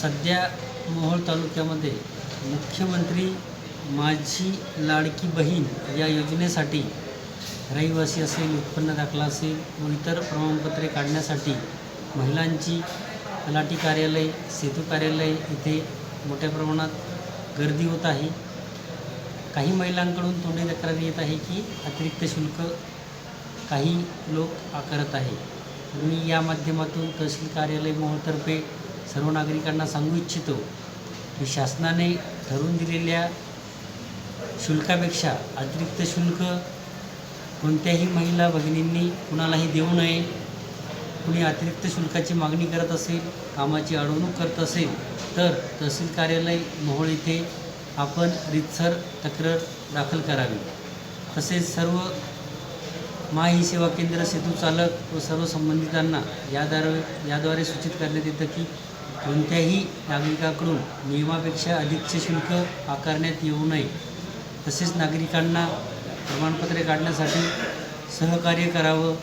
सध्या मोहोळ तालुक्यामध्ये मुख्यमंत्री माझी लाडकी बहीण या योजनेसाठी रहिवासी असेल उत्पन्न दाखला असेल व इतर प्रमाणपत्रे काढण्यासाठी महिलांची तलाठी कार्यालय सेतू कार्यालय इथे मोठ्या प्रमाणात गर्दी होत आहे. काही महिलांकडून तोंडी तक्रारी येत आहे की अतिरिक्त शुल्क काही लोक आकारत आहे. मी या माध्यमातून तहसील कार्यालय मोहोळतर्फे सर्व नागरिकांना सांगू इच्छितो की शासनाने ठरवून दिलेल्या शुल्कापेक्षा अतिरिक्त शुल्क कोणत्याही महिला भगिनींनी कुणालाही देऊ नये. कुणी अतिरिक्त शुल्काची मागणी करत असेल कामाची अडवणूक करत असेल तर तहसील कार्यालय मोहोळ इथे आपण रितसर तक्रार दाखल करावी. तसेच सर्व मा ई सेवा केंद्र सेतू चालक व सर्व संबंधितांना याद्वारे याद्वारे सूचित करण्यात येतं की कोणत्याही नागरिकाकडून नियमापेक्षा अधिकचे शुल्क आकारण्यात येऊ नये. तसेच नागरिकांना प्रमाणपत्रे काढण्यासाठी सहकार्य करावं.